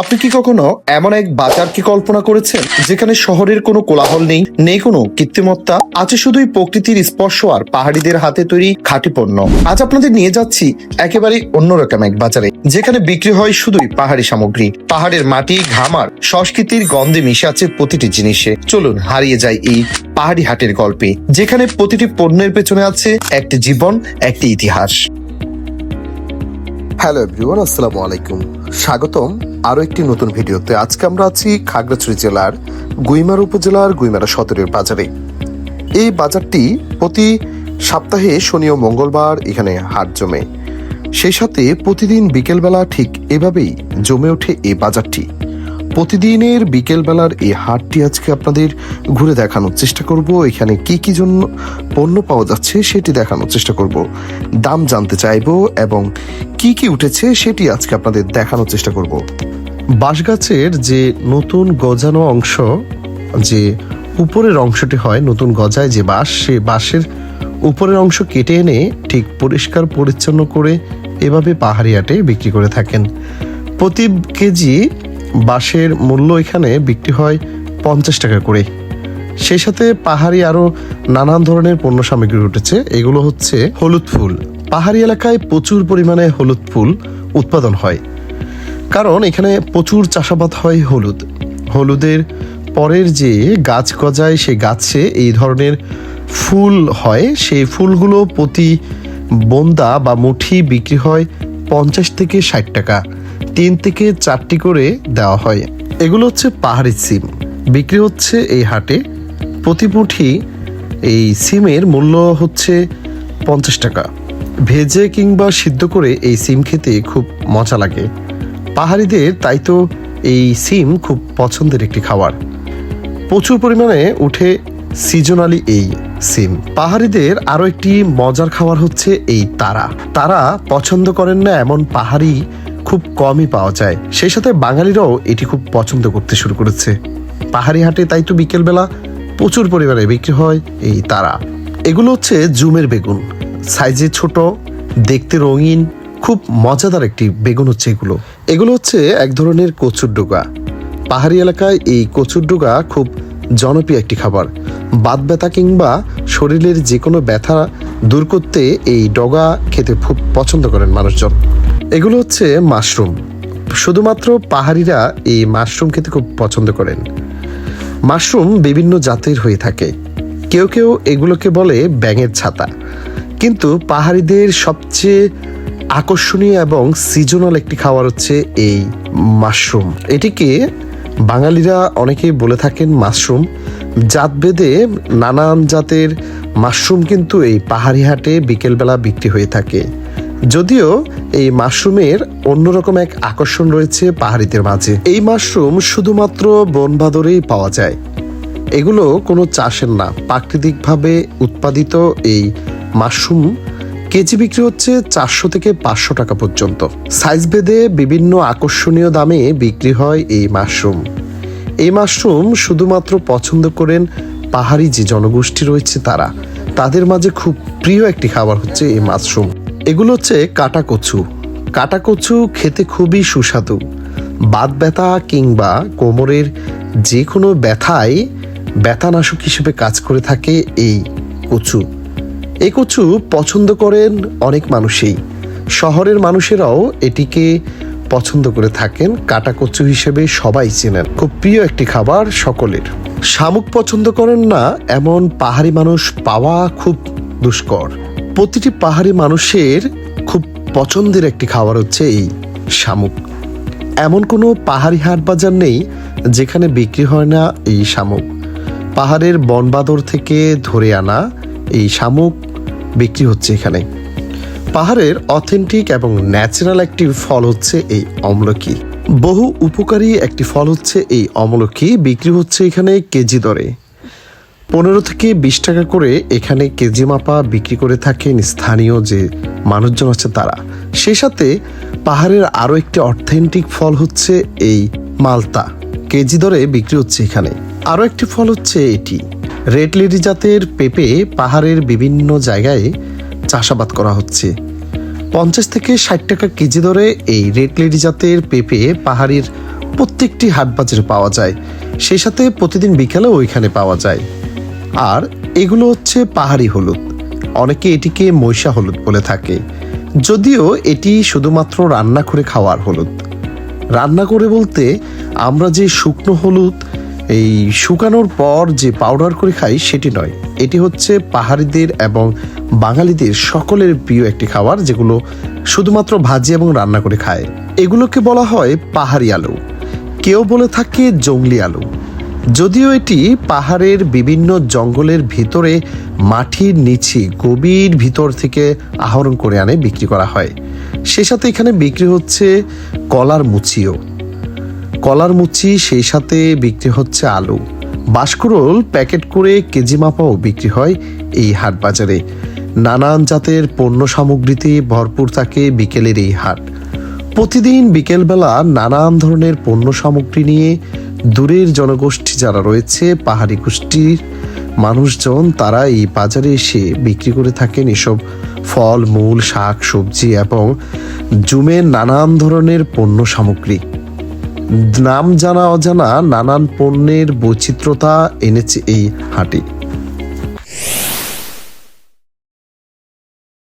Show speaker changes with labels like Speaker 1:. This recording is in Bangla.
Speaker 1: আপনি কি কখনো এমন এক বাজার কি কল্পনা করেছেন, যেখানে শহরের কোনো কোলাহল নেই নেই কোনো কৃত্রিমত্তা আছে শুধুই প্রকৃতির স্পর্শ আর পাহাড়িদের হাতে তৈরি খাঁটি পণ্য। আজ আপনাদের নিয়ে যাচ্ছি একেবারে অন্যরকম এক বাজারে, যেখানে বিক্রি হয় শুধুই পাহাড়ি সামগ্রী। পাহাড়ের মাটি ঘামার সংস্কৃতির গন্ধে মিশে আছে প্রতিটি জিনিসে। চলুন হারিয়ে যায় এই পাহাড়ি হাটের গল্পে, যেখানে প্রতিটি পণ্যের পেছনে আছে একটি জীবন, একটি ইতিহাস। হ্যালো এভরিওয়ান আসসালামু আলাইকুম। স্বাগতম আরও একটি নতুন ভিডিওতে আজকে আমরা আছি খাগড়াছড়ি জেলার গুইমারা উপজেলার গুইমারা সদরের বাজারে। এই বাজারটি প্রতি সপ্তাহে শনি ও মঙ্গলবার এখানে হাট জমে। সেই সাথে প্রতিদিন বিকেলবেলা ঠিক এভাবেই জমে ওঠে এই বাজারটি। প্রতিদিনের বিকেলবেলার এই হাটটি আজকে আপনাদের ঘুরে দেখানোর চেষ্টা করব। এখানে কি কি জন্য পণ্য পাওয়া যাচ্ছে সেটি দেখানোর চেষ্টা করব। দাম জানতে চাইব এবং কি কি উঠেছে সেটি আজকে আপনাদের দেখানোর চেষ্টা করব। বাঁশগাছের যে নতুন গজানো অংশ, যে উপরের অংশটি হয় নতুন গজায় যে বাঁশ, সে বাঁশের উপরের অংশ কেটে এনে ঠিক পরিষ্কার পরিচ্ছন্ন করে এভাবে পাহাড়ি হাটে বিক্রি করে থাকেন। প্রতি কেজি বাঁশের মূল্য এখানে বিক্রি হয় পঞ্চাশ টাকা করে। সেই সাথে পাহাড়ি আরও নানান ধরনের পণ্য সামগ্রী উঠেছে। এগুলো হচ্ছে হলুদ ফুল। পাহাড়ি এলাকায় প্রচুর পরিমাণে হলুদ ফুল উৎপাদন হয়। কারণ এখানে প্রচুর চাষাবাদ হয় হলুদ। হলুদের পরের যে গাছ গজায় সে গাছে এই ধরনের ফুল হয়। সেই ফুলগুলো প্রতি বন্দা বা মুঠি বিক্রি হয় পঞ্চাশ থেকে ষাট টাকা। তিন থেকে চারটি করে দেওয়া হয়। এগুলো হচ্ছে পাহাড়ি সিম। বিক্রি হচ্ছে এই হাটে। প্রতি মুঠি এই সিমের মূল্য হচ্ছে পঞ্চাশ টাকা। ভেজে কিংবা সিদ্ধ করে এই সিম খেতে খুব মজা লাগে। পাহাড়িদের, তাই তো এই সিম খুব পছন্দের একটি খাবার। প্রচুর পরিমাণে উঠে সিজনালি এই সিম। পাহাড়িদের আরও একটি মজার খাবার হচ্ছে এই তারা। তারা পছন্দ করেন না এমন পাহাড়ি খুব কমই পাওয়া যায়। সেই সাথে বাঙালিরাও এটি খুব পছন্দ করতে শুরু করেছে। পাহাড়ি হাটে, তাই তো বিকেলবেলা প্রচুর পরিমাণে বিক্রি হয় এই তারা। এগুলো হচ্ছে জুমের বেগুন। সাইজে ছোট, দেখতে রঙিন, খুব মজাদার একটি বেগুন হচ্ছে এগুলো। এগুলো হচ্ছে এক ধরনের কচুর ডোগা। পাহাড়ি এলাকায় এই কচুর ডোগা খুব জনপ্রিয় একটি খাবার। বাত ব্যথা কিংবা শরীরের যে কোনো ব্যথা দূর করতে এই ডগা খেতে খুব পছন্দ করেন মানুষজন। এগুলো হচ্ছে মাশরুম। শুধুমাত্র পাহাড়িরা এই মাশরুম খেতে খুব পছন্দ করেন। মাশরুম বিভিন্ন জাতের হয়ে থাকে। কেউ কেউ এগুলোকে বলে ব্যাঙের ছাতা। কিন্তু পাহাড়িদের সবচেয়ে আকর্ষণীয় এবং সিজনাল একটি খাবার হচ্ছে এই মাশরুম। এটিকে বাঙালিরা অনেকেই বলে থাকেন মাশরুম। জাতভেদে নানান জাতের মাশরুম কিন্তু এই পাহাড়ি হাটে বিকেলবেলা বিক্রি হয়ে থাকে। যদিও এই মাশরুমের অন্যরকম এক আকর্ষণ রয়েছে পাহাড়িদের মাঝে। এই মাশরুম শুধুমাত্র বনবাদরেই পাওয়া যায়। এগুলো কোনো চাষের না, প্রাকৃতিকভাবে উৎপাদিত এই মাশরুম কেজি বিক্রি হচ্ছে চারশো থেকে পাঁচশো টাকা পর্যন্ত। সাইজ ভেদে বিভিন্ন আকর্ষণীয় দামে বিক্রি হয় এই মাশরুম। এই মাশরুম শুধুমাত্র পছন্দ করেন পাহাড়ি যে জনগোষ্ঠী রয়েছে তারা, তাদের মাঝে খুব প্রিয় একটি খাবার হচ্ছে এই মাশরুম। এগুলো হচ্ছে কাটা কচু কাটা কচু খেতে খুবই সুস্বাদু। বাত ব্যথা কিংবা কোমরের যে কোনো ব্যথায় ব্যথানাশক হিসেবে কাজ করে থাকে এই কচু। এই কচু পছন্দ করেন অনেক মানুষই। শহরের মানুষেরাও এটিকে পছন্দ করে থাকেন, কাটা কচু হিসেবে সবাই চেনেন। খুব প্রিয় একটি খাবার সকলের। শামুক পছন্দ করেন না, এমন পাহাড়ি মানুষ পাওয়া খুব দুষ্কর। প্রতিটি পাহাড়ি মানুষের খুব পছন্দের একটি খাবার হচ্ছে এই শামুক। এমন কোনো পাহাড়ি হাট বাজার নেই যেখানে বিক্রি হয় না এই শামুক। পাহাড়ের বনবাদর থেকে ধরে আনা এই শামুক বিক্রি হচ্ছে এখানে। পাহাড়ের অথেন্টিক এবং ন্যাচারাল একটি ফল হচ্ছে এই অমলকি। বহু উপকারী একটি ফল হচ্ছে এই অমলকি, বিক্রি হচ্ছে এখানে কেজি দরে। পনেরো থেকে বিশ টাকা করে এখানে কেজি মাপা বিক্রি করে থাকেন স্থানীয় যে মানুষজন আছে তারা। সেই সাথে পাহাড়ের আরও একটি অথেন্টিক ফল হচ্ছে এই মালতা। কেজি দরে বিক্রি হচ্ছে এখানে। আরও একটি ফল হচ্ছে এটি। রেড লেডি জাতের পেঁপে পাহাড়ের বিভিন্ন জায়গায় চাষাবাদ করা হচ্ছে। পঞ্চাশ থেকে ষাট টাকা কেজি দরে এই রেড লেডি জাতের পেঁপে পাহাড়ির প্রত্যেকটি হাট বাজারে পাওয়া যায়। সেই সাথে প্রতিদিন বিকালে ওইখানে পাওয়া যায়। আর এগুলো হচ্ছে পাহাড়ি হলুদ। অনেকে এটিকে মৈশা হলুদ বলে থাকে। যদিও এটি শুধুমাত্র রান্না করে খাওয়ার হলুদ। রান্না করে বলতে আমরা যে শুকনো হলুদ এই শুকানোর পর যে পাউডার করে খাই সেটি নয়। এটি হচ্ছে পাহাড়িদের এবং বাঙালিদের সকলের প্রিয় একটি খাবার যেগুলো শুধুমাত্র ভাজি এবং রান্না করে খায়। এগুলোকে বলা হয় পাহাড়ি আলু। কেউ বলে থাকে জংলি আলু। যদিও এটি পাহাড়ের বিভিন্ন জঙ্গলের ভিতরে মাটির নিচে গভীর ভিতর থেকে আহরণ করে আনে, বিক্রি করা হয়। সে সাথে এখানে বিক্রি হচ্ছে কলার মুচিও। কলার মুচি, সেই সাথে বিক্রি হচ্ছে আলু। বাঁশকুড়োল প্যাকেট করে কেজি মাপাও বিক্রি হয় এই হাট বাজারে। নানান জাতের পণ্য সামগ্রীতে ভরপুর থাকে বিকেলের এই হাট। প্রতিদিন বিকেলবেলা নানান ধরনের পণ্য সামগ্রী নিয়ে দূরের জনগোষ্ঠী যারা রয়েছে, পাহাড়ি গোষ্ঠীর মানুষজন, তারা এই বাজারে এসে বিক্রি করে থাকেন এসব ফল, মূল, শাক, সবজি এবং জুমের নানান ধরনের পণ্য সামগ্রী। নাম জানা অজানা নানান পণ্যের বৈচিত্র্যতা এনেছে এই হাটে।